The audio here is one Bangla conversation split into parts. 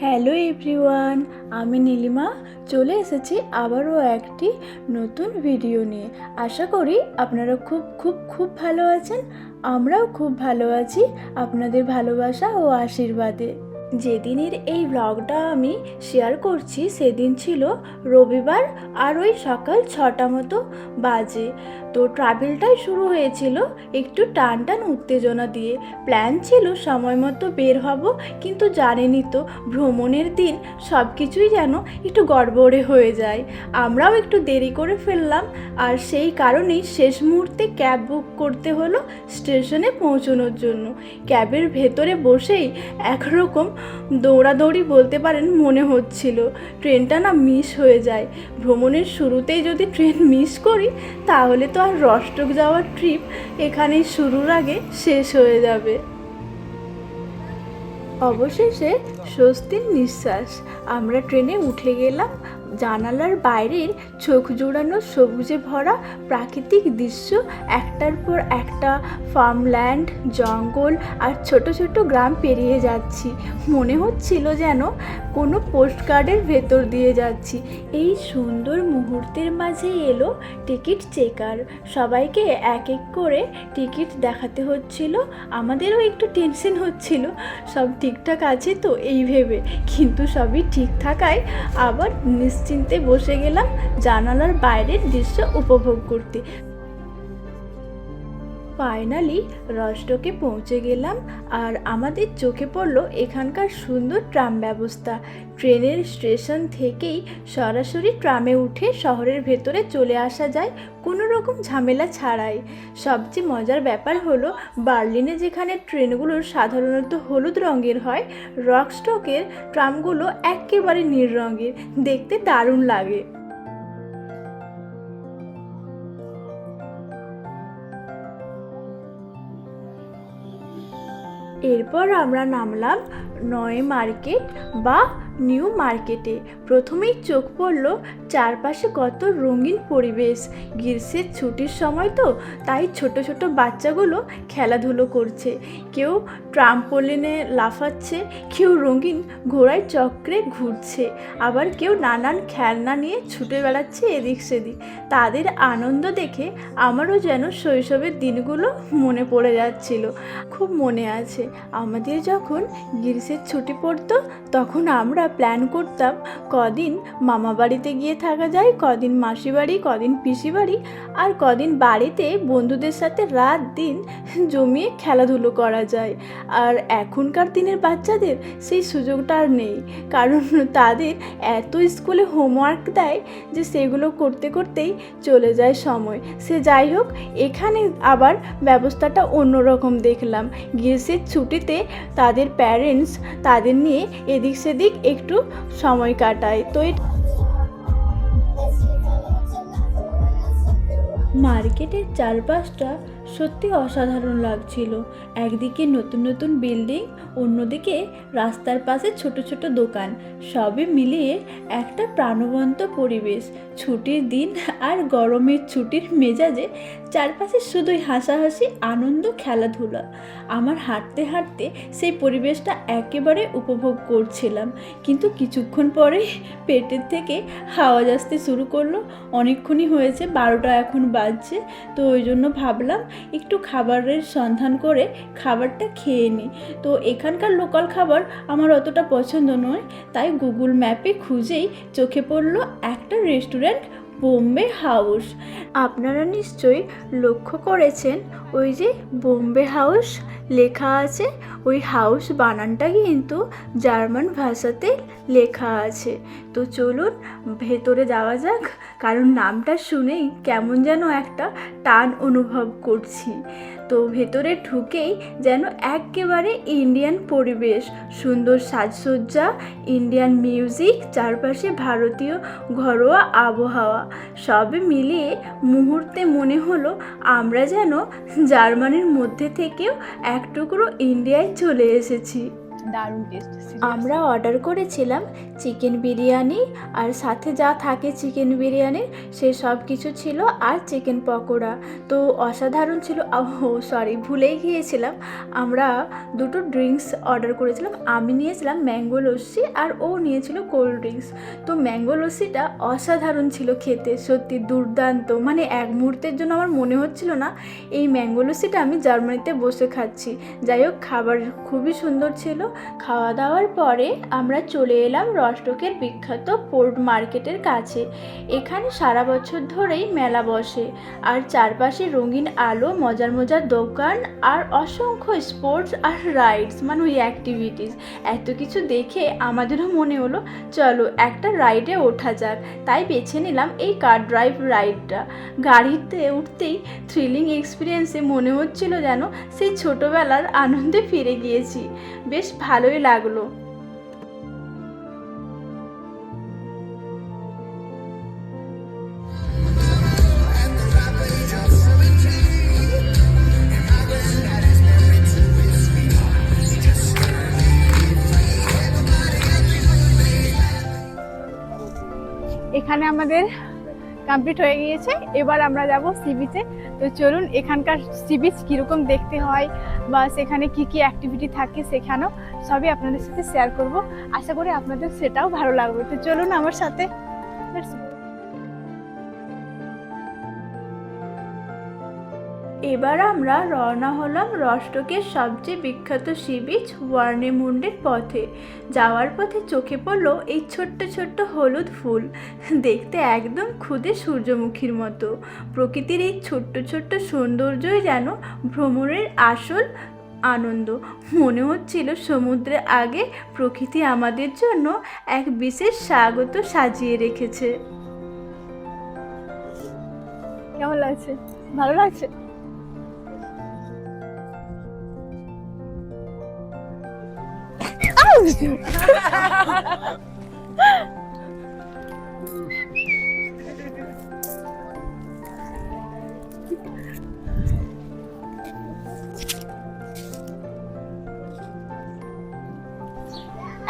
হ্যালো এভরিওয়ান, আমি নীলিমা। চলে এসেছি আবারও একটি নতুন ভিডিও নিয়ে। আশা করি আপনারা খুব খুব খুব ভালো আছেন। আমরাও খুব ভালো আছি। আপনাদের ভালোবাসা ও আশীর্বাদে। যেদিনের এই ব্লগটা আমি শেয়ার করছি, সেদিন ছিল রবিবার আর ওই সকাল ছটা মতো বাজে। তো ট্রাভেলটাই শুরু হয়েছিল একটু টান টান উত্তেজনা দিয়ে। প্ল্যান ছিল সময় মতো বের হব, কিন্তু জানেনই তো ভ্রমণের দিন সব কিছুই যেন একটু গড়বড়ে হয়ে যায়। আমরাও একটু দেরি করে ফেললাম আর সেই কারণেই শেষ মুহূর্তে ক্যাব বুক করতে হলো স্টেশনে পৌঁছানোর জন্য। ক্যাবের ভেতরে বসেই একরকম দৌড়াদৌড়ি বলতে পারেন মনে হচ্ছিল। ট্রেনটা না মিস হয়ে যায়। ভ্রমণের শুরুতেই যদি ট্রেন মিস করি, তাহলে তো আর রষ্টক যাওয়ার ট্রিপ এখানেই শুরুর আগে শেষ হয়ে যাবে। অবশেষে স্বস্তির নিঃশ্বাস। আমরা ট্রেনে উঠে গেলাম জানালার বাইরের চোখ জোড়ানো সবুজে ভরা প্রাকৃতিক দৃশ্য, একটার পর একটা ফার্মল্যান্ড জঙ্গল আর ছোট ছোট গ্রাম পেরিয়ে যাচ্ছি। মনে হচ্ছিল যেন কোনো পোস্টকার্ডের ভেতর দিয়ে যাচ্ছি। এই সুন্দর মুহূর্তের মাঝে এলো টিকিট চেকার সবাইকে এক এক করে টিকিট দেখাতে হচ্ছিল। আমাদেরও একটু টেনশন হচ্ছিল। সব ঠিকঠাক আছে তো এই ভেবে। কিন্তু সবই ঠিক থাকায় আবার নিশ্চিন্তে বসে গেলাম জানালার বাইরের দৃশ্য উপভোগ করতে। ফাইনালি রস্টকে পৌঁছে গেলাম আর আমাদের চোখে পড়ল এখানকার সুন্দর ট্রাম ব্যবস্থা। ট্রেনের স্টেশন থেকেই সরাসরি ট্রামে উঠে শহরের ভেতরে চলে আসা যায় কোনো রকম ঝামেলা ছাড়াই। সবচেয়ে মজার ব্যাপার হলো বার্লিনে যেখানে ট্রেনগুলো সাধারণত হলুদ রঙের হয় রকস্টকের ট্রামগুলো একেবারে নীল রঙের। দেখতে দারুণ লাগে। এরপর আমরা নামলাম নয় মার্কেট বা নিউ মার্কেটে প্রথমেই চোখ পড়ল চারপাশে কত রঙিন পরিবেশ। গ্রীষ্মের ছুটির সময় তো, তাই ছোট ছোট বাচ্চাগুলো খেলাধুলো করছে। কেউ ট্রাম্পোলিনে লাফাচ্ছে, কেউ রঙিন ঘোড়ায় চক্রে ঘুরছে। আবার কেউ নানান খেলনা নিয়ে ছুটে বেড়াচ্ছে এদিক সেদিক। তাদের আনন্দ দেখে আমারও যেন শৈশবের দিনগুলো মনে পড়ে যাচ্ছিল। খুব মনে আছে, আমাদের যখন গ্রীষ্মের ছুটি পড়তো, তখন আমরা প্ল্যান করতাম কদিন মামা বাড়িতে গিয়ে থাকা যায়, কদিন মাসি বাড়ি, কদিন পিসি বাড়ি আর কদিন বাড়িতে বন্ধুদের সাথে রাত দিন জমিয়ে খেলাধুলো করা যায়। আর এখনকার দিনের বাচ্চাদের সেই সুযোগটা আর নেই। কারণ তাদের এত স্কুলে হোমওয়ার্ক দেয় যে সেগুলো করতে করতেই চলে যায় সময়। সে যাই হোক, এখানে আবার ব্যবস্থাটা অন্যরকম দেখলাম। গ্রীষ্মের ছুটিতে তাদের প্যারেন্টস তাদের নিয়ে এদিক সেদিক একটু সময় কাটাই। তো মার্কেটের চারপাশটা সত্যি অসাধারণ লাগছিল। একদিকে নতুন নতুন বিল্ডিং, অন্যদিকে রাস্তার পাশে ছোট ছোট দোকান, সবই মিলিয়ে একটা প্রাণবন্ত পরিবেশ। ছুটির দিন আর গরমের ছুটির মেজাজে চারপাশে শুধুই হাসাহাসি, আনন্দ, খেলাধুলা। আমার হাঁটতে হাঁটতে সেই পরিবেশটা একেবারে উপভোগ করছিলাম। কিন্তু কিছুক্ষণ পরেই পেটের থেকে হাওয়াজ আসতে শুরু করল। অনেকক্ষণই হয়েছে, বারোটা এখন বাজছে। তো ওই জন্য ভাবলাম একটু খাবারের সন্ধান করে খাবারটা খেয়ে নিই তো এখানকার লোকাল খাবার আমার অতটা পছন্দ নয়। তাই গুগল ম্যাপে খুঁজেই চোখে পড়ল একটা রেস্টুরেন্ট বোম্বে হাউস। আপনারা নিশ্চয়ই লক্ষ্য করেছেন, ওই যে বোম্বে হাউস লেখা আছে, ওই হাউস বানানটা কিন্তু জার্মান ভাষাতে লেখা আছে। তো চলুন, ভেতরে যাওয়া যাক, কারণ নামটা শুনেই কেমন যেন একটা টান অনুভব করছি। তো ভেতরে ঢুকেই যেন একেবারে ইন্ডিয়ান পরিবেশ, সুন্দর সাজসজ্জা, ইন্ডিয়ান মিউজিক, চারপাশে ভারতীয় ঘরোয়া আবহাওয়া। সব মিলিয়ে মুহূর্তে মনে হলো আমরা যেন জার্মানির মধ্যে থেকেও এক টুকরো ইন্ডিয়ায় চলে এসেছি। দারুণ টেস্ট আমরা অর্ডার করেছিলাম চিকেন বিরিয়ানি আর সাথে যা থাকে চিকেন বিরিয়ানির সে সব কিছু ছিল আর চিকেন পকোড়া। তো অসাধারণ ছিল। ও সরি ভুলেই গিয়েছিলাম। আমরা দুটো ড্রিঙ্কস অর্ডার করেছিলাম। আমি নিয়েছিলাম ম্যাঙ্গো লস্যি আর ও নিয়েছিল কোল্ড ড্রিঙ্কস তো ম্যাঙ্গো লস্যিটা অসাধারণ ছিল খেতে, সত্যি দুর্দান্ত। মানে এক মুহূর্তের জন্য আমার মনে হচ্ছিল না এই ম্যাঙ্গো লস্যিটা আমি জার্মানিতে বসে খাচ্ছি। যাই হোক, খাবার খুবই সুন্দর ছিল। খাওয়া দাওয়ার পরে আমরা চলে এলাম রষ্টকের বিখ্যাত পোর্ট মার্কেটের কাছে। এখানে সারা বছর ধরেই মেলা বসে। আর চারপাশে রঙিন আলো, মজার মজার দোকান আর অসংখ্য স্পোর্টস আর রাইডস মানে ওই অ্যাক্টিভিটিস। এত কিছু দেখে আমাদেরও মনে হলো, চলো একটা রাইডে ওঠা যাক। তাই বেছে নিলাম এই কার ড্রাইভ রাইডটা। গাড়িতে উঠতেই থ্রিলিং এক্সপিরিয়েন্সে মনে হচ্ছিল যেন সেই ছোটোবেলার আনন্দে ফিরে গিয়েছি। বেশ ভালোই লাগল। এখানে আমাদের কমপ্লিট হয়ে গিয়েছে। এবার আমরা যাব সি বিচে তো চলুন, এখানকার সি বিচ কীরকম দেখতে হয় বা সেখানে কি কি অ্যাক্টিভিটি থাকে সেখানেও সবই আপনাদের সাথে শেয়ার করব। আশা করি আপনাদের সেটাও ভালো লাগবে। তো চলুন আমার সাথে এবার আমরা রওনা হলাম রষ্টকের সবচেয়ে বিখ্যাত সি বিচ ওয়ার্নেমুন্ডের পথে। যাওয়ার পথে চোখে পড়ল এই ছোট্ট ছোট্ট হলুদ ফুল। দেখতে একদম খুদে সূর্যমুখীর মতো। প্রকৃতির এই ছোট্ট ছোট্ট সৌন্দর্যই যেন ভ্রমণের আসল আনন্দ। মনে হচ্ছিল সমুদ্রের আগে প্রকৃতি আমাদের জন্য এক বিশেষ স্বাগত সাজিয়ে রেখেছে। কেমন লাগছে? ভালো লাগছে?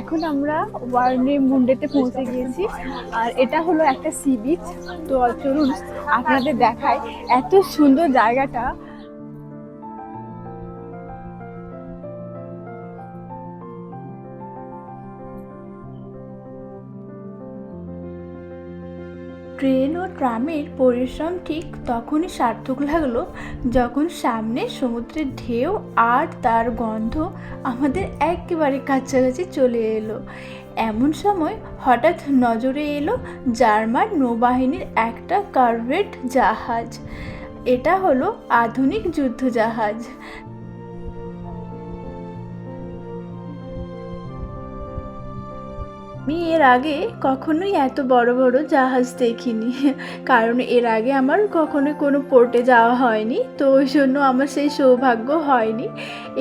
এখন আমরা ওয়ার্নে মুন্ডেতে পৌঁছে গিয়েছি। আর এটা হলো একটা সি বিচ। তো চলুন, আপনাদের দেখায় এত সুন্দর জায়গাটা। ট্রেন ও ট্রামের পরিশ্রম ঠিক তখনই সার্থক লাগল যখন সামনে সমুদ্রের ঢেউ আর তার গন্ধ আমাদের একেবারে কাছাকাছি চলে এলো। এমন সময় হঠাৎ নজরে এলো জার্মান নৌবাহিনীর একটা কার্ভেট জাহাজ। এটা হলো আধুনিক যুদ্ধ জাহাজ আমি এর আগে কখনোই এত বড় বড় জাহাজ দেখিনি। কারণ এর আগে আমার কখনো কোনো পোর্টে যাওয়া হয়নি, তো ওই জন্য আমার সেই সৌভাগ্য হয়নি।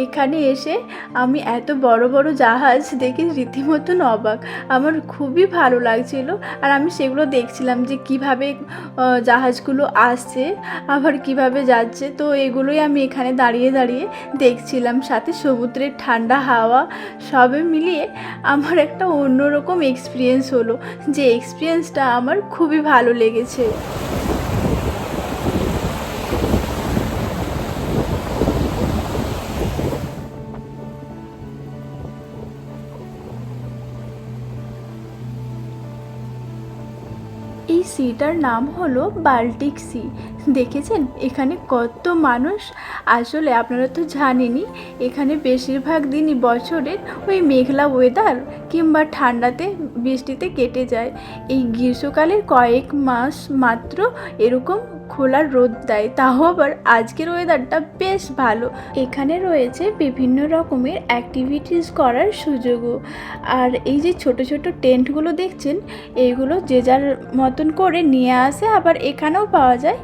এখানে এসে আমি এত বড় বড় জাহাজ দেখে রীতিমতন অবাক। আমার খুবই ভালো লাগছিল আর আমি সেগুলো দেখছিলাম যে কীভাবে জাহাজগুলো আসছে, আবার কীভাবে যাচ্ছে। তো এগুলোই আমি এখানে দাঁড়িয়ে দাঁড়িয়ে দেখছিলাম। সাথে সমুদ্রের ঠান্ডা হাওয়া, সবে মিলিয়ে আমার একটা অন্যরকম এক্সপিরিয়েন্স হলো যে এক্সপিরিয়েন্সটা আমার খুবই ভালো লেগেছে। সিটার নাম হলো বাল্টিক সি। দেখেছেন? এখানে কত মানুষ? আসলে আপনারা তো জানেনই, এখানে বেশিরভাগ দিনই বছরের ওই মেঘলা ওয়েদার কিংবা ঠান্ডাতে বৃষ্টিতে কেটে যায়। এই গ্রীষ্মকালের কয়েক মাস মাত্র এরকম খোলার রোদ দেয়, তাও আবার আজকের ওয়েদারটা বেশ ভালো। এখানে রয়েছে বিভিন্ন রকমের অ্যাক্টিভিটিস করার সুযোগও। আর এই যে ছোট ছোট টেন্টগুলো দেখছেন এইগুলো যে যার মতন করে নিয়ে আসে, আবার এখানেও পাওয়া যায়।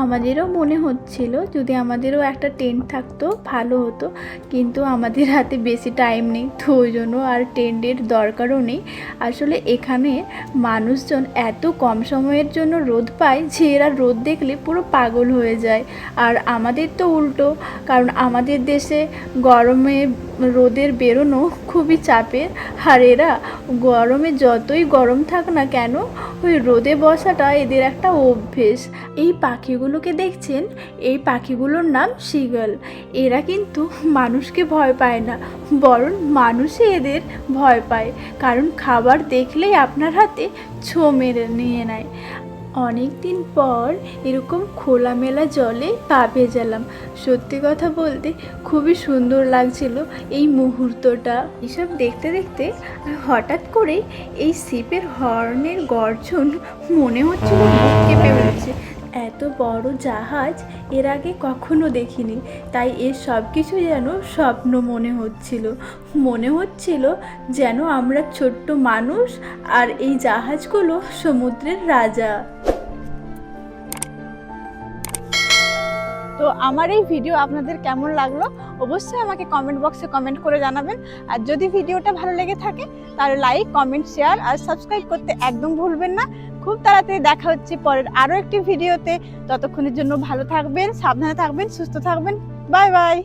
আমাদেরও মনে হচ্ছিল যদি আমাদেরও একটা টেন্ট থাকতো, ভালো হতো। কিন্তু আমাদের হাতে বেশি টাইম নেই, তো ওই জন্য আর টেন্টের দরকারও নেই। আসলে এখানে মানুষজন এত কম সময়ের জন্য রোদ পায় যে এরা রোদ দেখলে পুরো পাগল হয়ে যায়। আর আমাদের তো উল্টো, কারণ আমাদের দেশে গরমে রোদের বেরোনো খুবই চাপের। আর এরা গরমে যতই গরম থাক না কেন, ওই রোদে বসাটা এদের একটা অভ্যেস। এই পাখিগুলোকে দেখছেন? এই পাখিগুলোর নাম সিগল এরা কিন্তু মানুষকে ভয় পায় না, বরং মানুষই এদের ভয় পায়। কারণ খাবার দেখলেই আপনার হাতে ছো মেরে নিয়ে নেয়। অনেক দিন পর এরকম খোলামেলা জলে পা ভেজালাম। সত্যি কথা বলতে খুবই সুন্দর লাগছিল এই মুহূর্তটা। এসব দেখতে দেখতে হঠাৎ করে এই শিপের হর্নের গর্জন মনে হচ্ছিল কেঁপে উঠছে। এত বড় জাহাজ এর আগে কখনো দেখিনি। তাই এর সব কিছু যেন স্বপ্ন মনে হচ্ছিল। মনে হচ্ছিল যেন আমরা ছোট্ট মানুষ আর এই জাহাজগুলো সমুদ্রের রাজা। তো আমার এই ভিডিও আপনাদের কেমন লাগল অবশ্যই আমাকে কমেন্ট বক্সে কমেন্ট করে জানাবেন। আর যদি ভিডিওটা ভালো লেগে থাকে, তাহলে লাইক কমেন্ট শেয়ার আর সাবস্ক্রাইব করতে একদম ভুলবেন না। খুব তাড়াতাড়ি দেখা হচ্ছে পরের আরও একটি ভিডিওতে ততক্ষণের জন্য ভালো থাকবেন, সাবধানে থাকবেন, সুস্থ থাকবেন। Bye bye